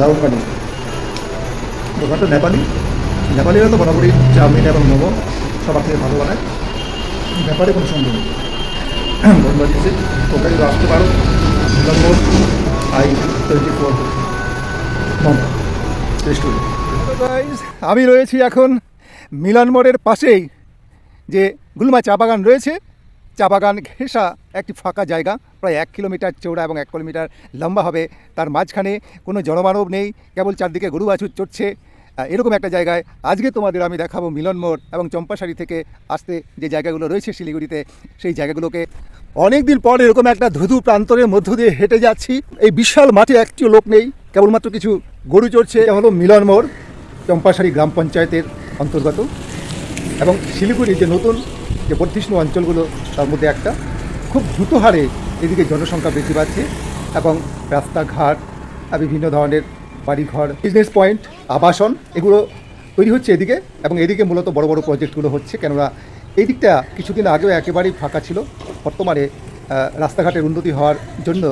দারুণ বানিয়ে দোকানটা নেপালি। নেপালিরা তো বরাবরই চাউমিন এবং মোমো সবার থেকে ভালো বানায়। ব্যাপারে কোনো সন্দেহ নেই। বন্ধ দিয়েছে। তোমরা যদি আসতে পারো। Number I twenty four restaurant আমি রয়েছি এখন মিলান মোড়ের পাশেই যে গুলমা চা বাগান রয়েছে। চা বাগান ঘেঁষা একটি ফাঁকা জায়গা। প্রায় এক কিলোমিটার চৌড়া এবং এক কিলোমিটার লম্বা হবে। তার মাঝখানে কোনো জনমানব নেই, কেবল চারদিকে গরু বাছুর চড়ছে। এরকম একটা জায়গায় আজকে তোমাদের আমি দেখাবো মিলন মোড় এবং চম্পাশাড়ি থেকে আসতে যে জায়গাগুলো রয়েছে শিলিগুড়িতে, সেই জায়গাগুলোকে। অনেক দিন পর এরকম একটা ধুধু প্রান্তরের মধ্য দিয়ে হেঁটে যাচ্ছি। এই বিশাল মাঠে একটিও লোক নেই, কেবলমাত্র কিছু গরু চড়ছে। এটা হলো মিলন মোড়, চম্পাশাড়ি গ্রাম পঞ্চায়েতের অন্তর্গত। এবং শিলিগুড়ি যে নতুন যে বর্ধিষ্ণু অঞ্চলগুলো তার মধ্যে একটা, খুব দ্রুত হারে এদিকে জনসংখ্যা বৃদ্ধি পাচ্ছে এবং রাস্তাঘাট বিভিন্ন ধরনের বাড়িঘর বিজনেস পয়েন্ট আবাসন এগুলো তৈরি হচ্ছে এদিকে এবং এদিকে মূলত বড় বড় প্রজেক্টগুলো হচ্ছে। কেননা এই দিকটা কিছুদিন আগেও একেবারেই ফাঁকা ছিল। বর্তমানে রাস্তাঘাটের উন্নতি হওয়ার জন্য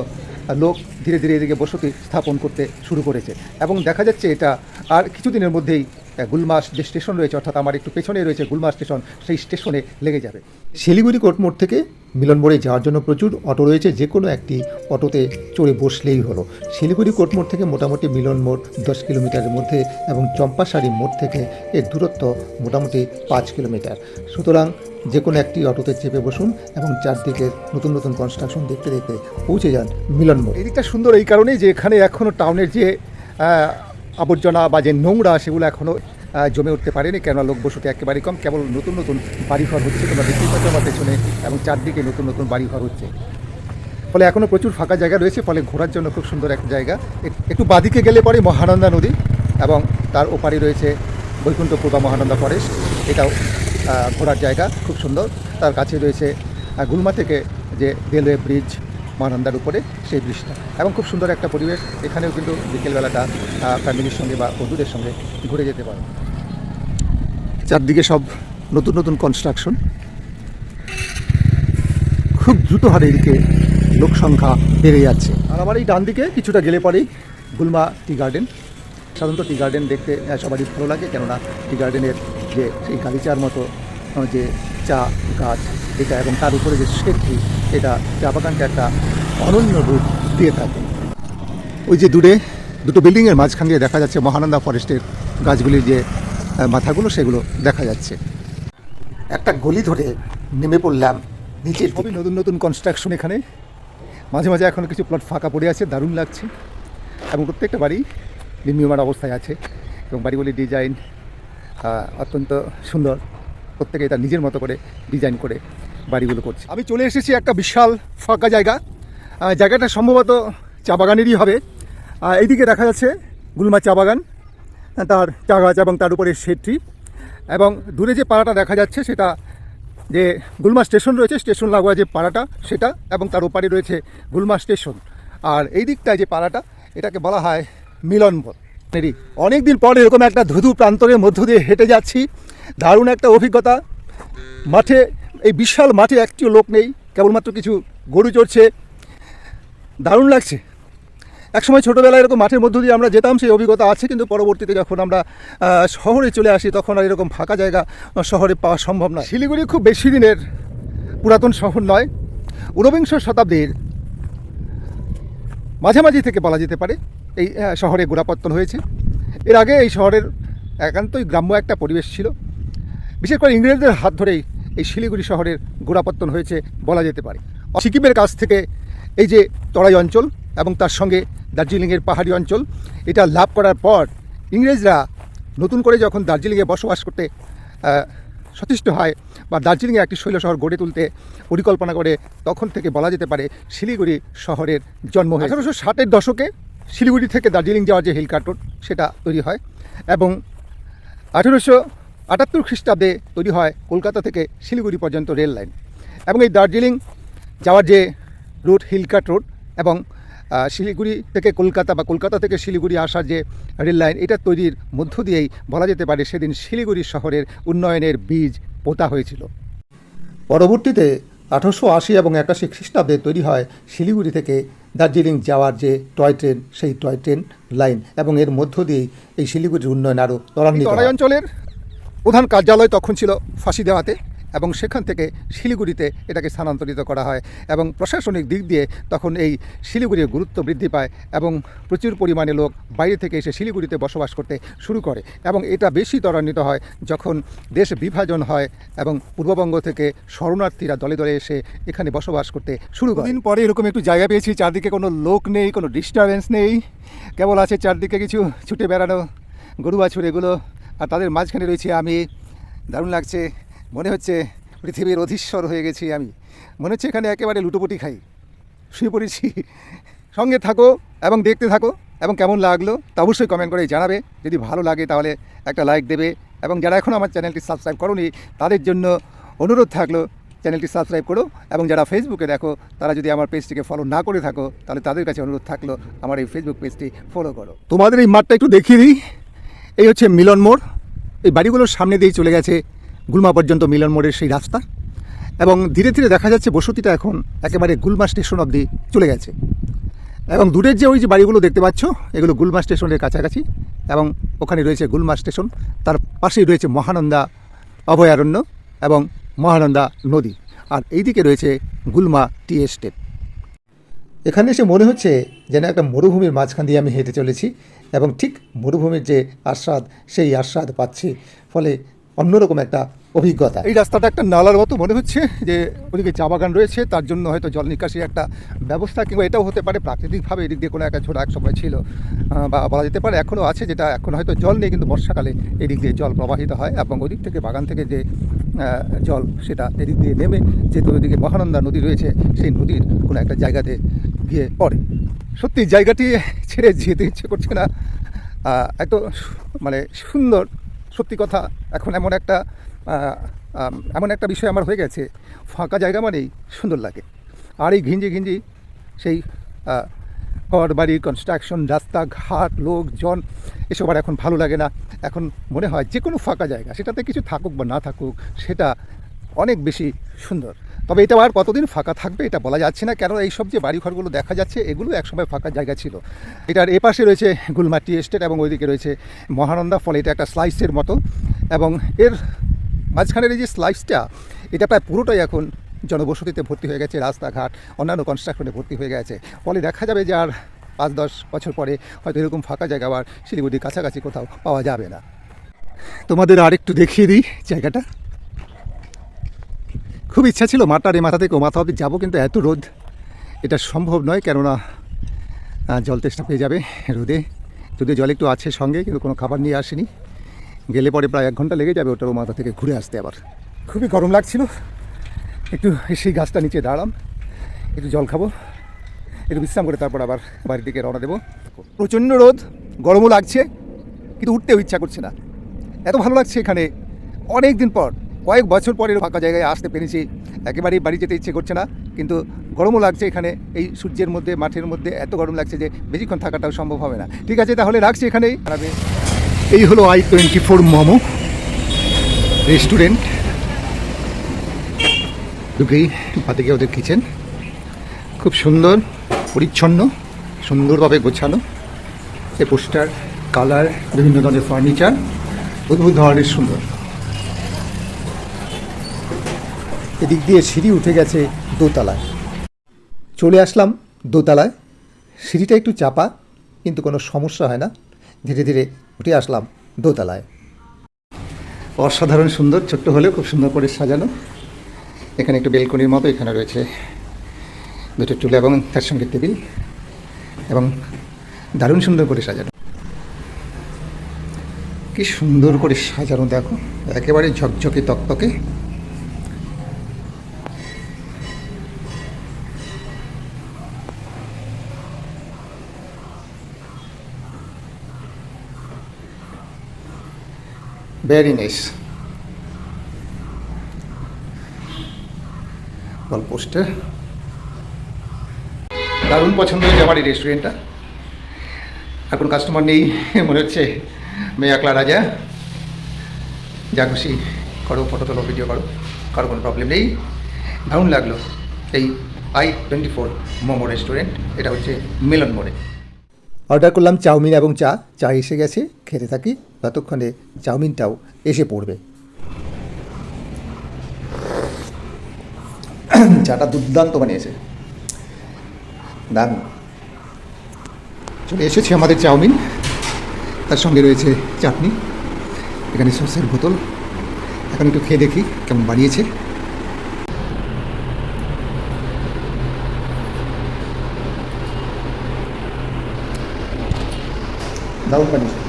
লোক ধীরে ধীরে এদিকে বসতি স্থাপন করতে শুরু করেছে। এবং দেখা যাচ্ছে এটা আর কিছুদিনের মধ্যেই আহ, গুলমাস যে স্টেশন রয়েছে অর্থাৎ আমার একটু পেছনে রয়েছে গুলমা স্টেশন সেই স্টেশনে লেগে যাবে। শিলিগুড়ি কোর্ট মোড় থেকে মিলন মোড়ে যাওয়ার জন্য প্রচুর অটো রয়েছে যে কোনো একটি অটোতে চড়ে বসলেই হলো। শিলিগুড়ি কোর্ট মোড় থেকে মোটামুটি মিলন মোড় দশ কিলোমিটারের মধ্যে এবং চম্পাশাড়ি মোড় থেকে এর দূরত্ব মোটামুটি পাঁচ কিলোমিটার। সুতরাং যে কোনো একটি অটোতে চেপে বসুন এবং চারদিকের নতুন নতুন কনস্ট্রাকশন দেখতে দেখতে পৌঁছে যান মিলন মোড় এই দিকটা সুন্দর এই কারণেই যে এখানে এখনও টাউনের যে আবর্জনা বা যে নোংরা সেগুলো এখনও জমে উঠতে পারেনি। কেননা লোক বসতি একেবারেই কম, কেবল নতুন নতুন বাড়িঘর হচ্ছে, তোমরা দেখতেই পাচ্ছ আমার পেছনে, এবং চারদিকে নতুন নতুন বাড়িঘর হচ্ছে। ফলে এখনও প্রচুর ফাঁকা জায়গা রয়েছে, ফলে ঘোরার জন্য খুব সুন্দর একটা জায়গা। একটু বাদিকে গেলে পরে মহানন্দা নদী, এবং তার ওপারে রয়েছে বৈকুণ্ঠপুর বা মহানন্দা ফরেস্ট। এটাও ঘোরার জায়গা, খুব সুন্দর। তার কাছে রয়েছে গুলমা থেকে যে রেলওয়ে ব্রিজ মহানন্দার উপরে সেই ব্রিজটা এবং খুব সুন্দর একটা পরিবেশ, এখানেও কিন্তু বিকেলবেলাটা ফ্যামিলির সঙ্গে বা বন্ধুদের সঙ্গে ঘুরে যেতে পারে। চারদিকে সব নতুন নতুন কনস্ট্রাকশন খুব দ্রুত হারে এদিকে লোক সংখ্যা বেড়ে যাচ্ছে। আর আমার এই ডান দিকে কিছুটা গেলে পরেই গুলমা টি গার্ডেন। সাধারণত টি গার্ডেন দেখতে সবারই ভালো লাগে। কেননা টি গার্ডেনের যে সেই গালিচার মতো যে চা গাছ, এটা এবং তার উপরে যে শেডটি এটা চা বাগানকে একটা অনন্য রূপ দিয়ে থাকে। ওই যে দূরে দুটো বিল্ডিংয়ের মাঝখান দিয়ে দেখা যাচ্ছে মহানন্দা ফরেস্টের গাছগুলির যে মাথাগুলো, সেগুলো দেখা যাচ্ছে। একটা গলি ধরে নেমে পড়লাম নিচের খুবই নতুন নতুন কনস্ট্রাকশন এখানে। মাঝে মাঝে এখনও কিছু প্লট ফাঁকা পড়ে আছে, দারুণ লাগছে। এবং প্রত্যেকটা বাড়ি নির্মীয়মান অবস্থায় আছে। এবং বাড়িগুলির ডিজাইন অত্যন্ত সুন্দর। প্রত্যেকে এটা নিজের মতো করে ডিজাইন করে বাড়িগুলো করছে। আমি চলে এসেছি একটা বিশাল ফাঁকা জায়গা। জায়গাটা সম্ভবত চা বাগানেরই হবে। এইদিকে দেখা যাচ্ছে গুলমা চা বাগান তার চা গাছ এবং তার উপরে শেডটি এবং দূরে যে পাড়াটা দেখা যাচ্ছে সেটা যে গুলমা স্টেশন রয়েছে স্টেশন লাগোয়া যে পাড়াটা সেটা এবং তার ওপারে রয়েছে গুলমা স্টেশন। আর এই দিকটায় যে পাড়াটা এটাকে বলা হয় মিলনপথ অনেক দিন পর এরকম একটা ধুধু প্রান্তরের মধ্য দিয়ে হেঁটে যাচ্ছি। দারুণ একটা অভিজ্ঞতা। মাঠে, এই বিশাল মাঠে একটিও লোক নেই, কেবলমাত্র কিছু গরু চড়ছে। দারুণ লাগছে। একসময় ছোটোবেলায় এরকম মাঠের মধ্য দিয়ে আমরা যেতাম, সেই অভিজ্ঞতা আছে, কিন্তু পরবর্তীতে যখন আমরা শহরে চলে আসি, তখন আর এরকম ফাঁকা জায়গা শহরে পাওয়া সম্ভব নয়। শিলিগুড়ি খুব বেশি দিনের পুরাতন শহর নয়, ঊনবিংশ শতাব্দীর মাঝামাঝি থেকে বলা যেতে পারে, এই শহরে গোড়াপত্তন হয়েছে। এর আগে এই শহরের একান্তই গ্রাম্য একটা পরিবেশ ছিল। বিশেষ করে ইংরেজদের হাত ধরেই এই শিলিগুড়ি শহরের গোড়াপত্তন হয়েছে বলা যেতে পারে। সিকিমের কাছ থেকে এই যে তরাই অঞ্চল এবং তার সঙ্গে দার্জিলিংয়ের পাহাড়ি অঞ্চল, এটা লাভ করার পর ইংরেজরা নতুন করে যখন দার্জিলিংয়ে বসবাস করতে সচেষ্ট হয় বা দার্জিলিংয়ে একটি শৈল শহর গড়ে তুলতে পরিকল্পনা করে, তখন থেকে বলা যেতে পারে শিলিগুড়ি শহরের জন্ম হয় আঠারোশো ষাটের দশকে শিলিগুড়ি থেকে দার্জিলিং যাওয়ার যে হিল কার্ট সেটা তৈরি হয় এবং আঠেরোশো আটাত্তর খ্রিস্টাব্দে তৈরি হয় কলকাতা থেকে শিলিগুড়ি পর্যন্ত রেল লাইন এবং এই দার্জিলিং যাওয়ার যে রুট, হিলকাট রোড এবং শিলিগুড়ি থেকে কলকাতা বা কলকাতা থেকে শিলিগুড়ি আসার যে রেল লাইন, এটা তৈরির মধ্য দিয়েই বলা যেতে পারে সেদিন শিলিগুড়ি শহরের উন্নয়নের বীজ পোতা হয়েছিল। পরবর্তীতে আঠারোশো আশি এবং একাশি খ্রিস্টাব্দে তৈরি হয় শিলিগুড়ি থেকে দার্জিলিং যাওয়ার যে টয় ট্রেন, সেই টয় ট্রেন লাইন এবং এর মধ্য দিয়েই এই শিলিগুড়ির উন্নয়ন আরও ত্বরান্বিত অঞ্চলের প্রধান কার্যালয় তখন ছিল ফাঁসি দেওয়াতে এবং সেখান থেকে শিলিগুড়িতে এটাকে স্থানান্তরিত করা হয় এবং প্রশাসনিক দিক দিয়ে তখন এই শিলিগুড়ির গুরুত্ব বৃদ্ধি পায় এবং প্রচুর পরিমাণে লোক বাইরে থেকে এসে শিলিগুড়িতে বসবাস করতে শুরু করে এবং এটা বেশি ত্বরান্বিত হয় যখন দেশ বিভাজন হয় এবং পূর্ববঙ্গ থেকে শরণার্থীরা দলে দলে এসে এখানে বসবাস করতে শুরু করে। দিন পরে এরকম একটু জায়গা পেয়েছি, চারদিকে কোনো লোক নেই, কোনো ডিস্টারবেন্স নেই। কেবল আছে চারদিকে কিছু ছুটে বেড়ানো গরু বাছুর এগুলো। আর তাদের মাঝখানে রয়েছে আমি। দারুণ লাগছে। মনে হচ্ছে পৃথিবীর অধীশ্বর হয়ে গেছি আমি। মনে হচ্ছে এখানে একেবারে লুটোপুটি খাই। শুয়ে পড়েছি। সঙ্গে থাকো এবং দেখতে থাকো এবং কেমন লাগল তা অবশ্যই কমেন্ট করে জানাবে। যদি ভালো লাগে তাহলে একটা লাইক দেবে এবং যারা এখনও আমার চ্যানেলটি সাবস্ক্রাইব করোনি, তাদের জন্য অনুরোধ থাকল চ্যানেলটি সাবস্ক্রাইব করো এবং যারা ফেসবুকে দেখো, তারা যদি আমার পেজটিকে ফলো না করে থাকো, তাহলে তাদের কাছে অনুরোধ থাকল আমার এই ফেসবুক পেজটি ফলো করো। তোমাদের এই মাঠটা একটু দেখিয়ে দিই। এই হচ্ছে মিলন মোড়। এই বাড়িগুলোর সামনে দিয়েই চলে গেছে গুলমা পর্যন্ত মিলন মোড়ের সেই রাস্তা। এবং ধীরে ধীরে দেখা যাচ্ছে বসতিটা এখন একেবারে গুলমা স্টেশন অবধি চলে গেছে। এবং দূরের যে ওই যে বাড়িগুলো দেখতে পাচ্ছ, এগুলো গুলমা স্টেশনের কাছাকাছি। এবং ওখানে রয়েছে গুলমা স্টেশন, তার পাশেই রয়েছে মহানন্দা অভয়ারণ্য এবং মহানন্দা নদী। আর এইদিকে রয়েছে গুলমা টি এস্টেট। এখানে এসে মনে হচ্ছে যেন একটা মরুভূমির মাঝখান দিয়ে আমি হেঁটে চলেছি এবং ঠিক মরুভূমির যে আস্বাদ সেই আস্বাদ পাচ্ছি। ফলে অন্যরকম একটা অভিজ্ঞতা। এই রাস্তাটা একটা নালার মতো মনে হচ্ছে যে, ওদিকে চা বাগান রয়েছে, তার জন্য হয়তো জল নিকাশি একটা ব্যবস্থা কিংবা এটাও হতে পারে। প্রাকৃতিকভাবে এদিক দিয়ে কোনো একটা ছোট এক সময় ছিল বা বলা যেতে পারে এখনও আছে, যেটা এখন হয়তো জল নেই, কিন্তু বর্ষাকালে এদিক দিয়ে জল প্রবাহিত হয় এবং ওদিক থেকে, বাগান থেকে যে জল সেটা এদিক দিয়ে নেমে যেহেতু ওদিকে মহানন্দা নদী রয়েছে, সেই নদীর কোনো একটা জায়গাতে গিয়ে পড়ে। সত্যি, জায়গাটি ছেড়ে যেতে ইচ্ছে করছে না। এত মানে সুন্দর সত্যি কথা, এখন এমন একটা এমন একটা বিষয় আমার হয়ে গেছে, ফাঁকা জায়গা মানেই সুন্দর লাগে। আর এই ঘিঞ্জি ঘিঞ্জি সেই ঘর বাড়ি কনস্ট্রাকশন রাস্তা ঘাট লোকজন, এসব আর এখন ভালো লাগে না। এখন মনে হয় যে কোনো ফাঁকা জায়গা, সেটাতে কিছু থাকুক বা না থাকুক, সেটা অনেক বেশি সুন্দর। তবে এটা আর কতদিন ফাঁকা থাকবে এটা বলা যাচ্ছে না কেন এইসব যে বাড়িঘরগুলো দেখা যাচ্ছে, এগুলো একসময় ফাঁকা জায়গা ছিল। এটার এপাশে রয়েছে গুলমাটি এস্টেট এবং ওইদিকে রয়েছে মহানন্দা ফলে এটা একটা স্লাইসের মতো। এবং এর মাঝখানের এই যে স্লাইসটা এটা প্রায় পুরোটাই এখন জনবসতিতে ভর্তি হয়ে গেছে, রাস্তাঘাট, অন্যান্য কনস্ট্রাকশনে ভর্তি হয়ে গেছে। ফলে দেখা যাবে যে আর পাঁচ দশ বছর পরে হয়তো এরকম ফাঁকা জায়গা আবার শিলিগুড়ির কাছাকাছি কোথাও পাওয়া যাবে না। তোমাদের আরেকটু দেখিয়ে দিই জায়গাটা। খুব ইচ্ছা ছিল মাটার এই মাথা থেকে ও মাথা অব্দি যাব, কিন্তু এত রোদ। এটা সম্ভব নয়, কেননা জল তেষ্টা পেয়ে যাবে রোদে। যদি জল একটু আছে সঙ্গে, কিন্তু কোনো খাবার নিয়ে আসেনি। গেলে পরে প্রায় এক ঘণ্টা লেগে যাবে ওটার মাথা থেকে ঘুরে আসতে আবার। খুবই গরম লাগছিল। একটু সেই গাছটা নিচে দাঁড়াম একটু জল খাব, একটু বিশ্রাম করে তারপর আবার বাড়ির দিকে রওনা দেবো। প্রচণ্ড রোদ, গরমও লাগছে, কিন্তু উঠতেও ইচ্ছা করছে না। এত ভালো লাগছে এখানে। অনেক দিন পর কয়েক বছর পরে ফাঁকা জায়গায় আসতে পেরেছি। একেবারেই বাড়ি যেতে ইচ্ছে করছে না, কিন্তু গরমও লাগছে এখানে। এই সূর্যের মধ্যে, মাঠের মধ্যে এত গরম লাগছে যে বেশিক্ষণ থাকাটাও সম্ভব হবে না। ঠিক আছে, তাহলে রাখছি এখানেই। এই হলো I twenty four momo restaurant. ঢুকেই বাদিকে ওদের কিচেন। খুব সুন্দর, পরিচ্ছন্ন, সুন্দরভাবে গোছানো। এই পোস্টার, কালার, বিভিন্ন ধরনের ফার্নিচার, অদ্ভুত ধরনের সুন্দর। এদিক দিয়ে সিঁড়ি উঠে গেছে দোতলায়। চলে আসলাম দোতলায়। সিঁড়িটা একটু চাপা, কিন্তু কোনো সমস্যা হয় না। ধীরে ধীরে উঠে আসলাম দোতলায়। অসাধারণ সুন্দর, ছোট্ট হলেও খুব সুন্দর করে সাজানো। এখানে একটু বেলকনির মতো এখানে রয়েছে দুটো চুল এবং তার সঙ্গে টেবিল এবং দারুণ সুন্দর করে সাজানো। কি সুন্দর করে সাজানো, দেখো। একেবারে ঝকঝকে, তকতকে। ভেরি নাইস ওয়াল পোস্টার দারুণ পছন্দ হয়েছে আমার এই রেস্টুরেন্টটা এখন কাস্টমার নেই, মনে হচ্ছে মেয়ে একলা রাজা। যা খুশি করো ফটো তোলো ভিডিও করো, কারও কোনো প্রবলেম নেই। দারুণ লাগল এই I twenty four momo restaurant এটা হচ্ছে মিলন মোড়ে। অর্ডার করলাম চাউমিন এবং চা। চা এসে গেছে, খেতে থাকি। ততক্ষণে চাউমিনটাও এসে পড়বে। চাটা দুর্দান্ত বানিয়েছে। দারুণ। চলে এসেছে আমাদের চাউমিন। তার সঙ্গে রয়েছে চাটনি। এখানে সসের বোতল। এখন একটু খেয়ে দেখি কেমন বানিয়েছে। দারুণ বানিয়েছে।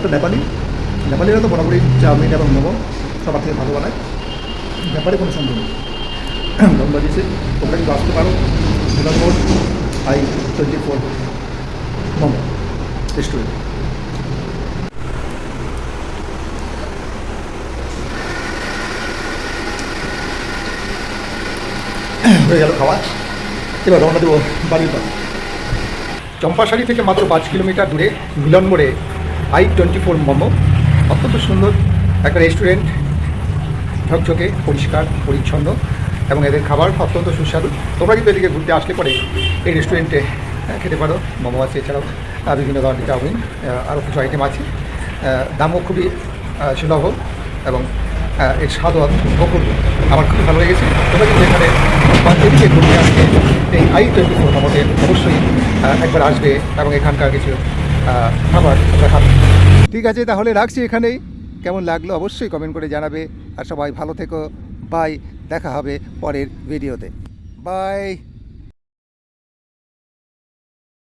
দোকানটা নেপালি। নেপালিরা তো বরাবরই চাউমিন এবং মোমো সবার থেকে ভালো বানায়। ব্যাপারে কোনো সন্দেহ নেই। বানিয়েছে তোমরা কিন্তু আসতে পারো। মিলন মোড় I twenty four momo restaurant হয়ে গেল খাওয়া। এবার রওনা দেবো বাড়ির পথে চম্পাশাড়ি থেকে মাত্র পাঁচ কিলোমিটার দূরে মিলন মোড়ে আই টোয়েন্টি ফোর মোমো। অত্যন্ত সুন্দর একটা রেস্টুরেন্ট ঝকঝকে পরিষ্কার, পরিচ্ছন্ন এবং এদের খাবার অত্যন্ত সুস্বাদু। তোমরা কিন্তু এদিকে ঘুরতে আসলে পরে এই রেস্টুরেন্টে খেতে পারো। মোমো আছে, এছাড়াও বিভিন্ন ধরনের চাউমিন আরও কিছু আইটেম আছে। দামও খুবই সুলভ এবং এর স্বাদও অপূর্ব আমার খুবই ভালো লেগেছে। তোমরা কিন্তু এখানে এদিকে ঘুরতে আসলে এই আই টোয়েন্টি ফোর অবশ্যই একবার আসবে এবং এখানকার কিছু খাবার দেখা ঠিক আছে, তাহলে রাখছি এখানেই। কেমন লাগল অবশ্যই কমেন্ট করে জানাবে। আর সবাই ভালো থেকো। বাই দেখা হবে পরের ভিডিওতে বাই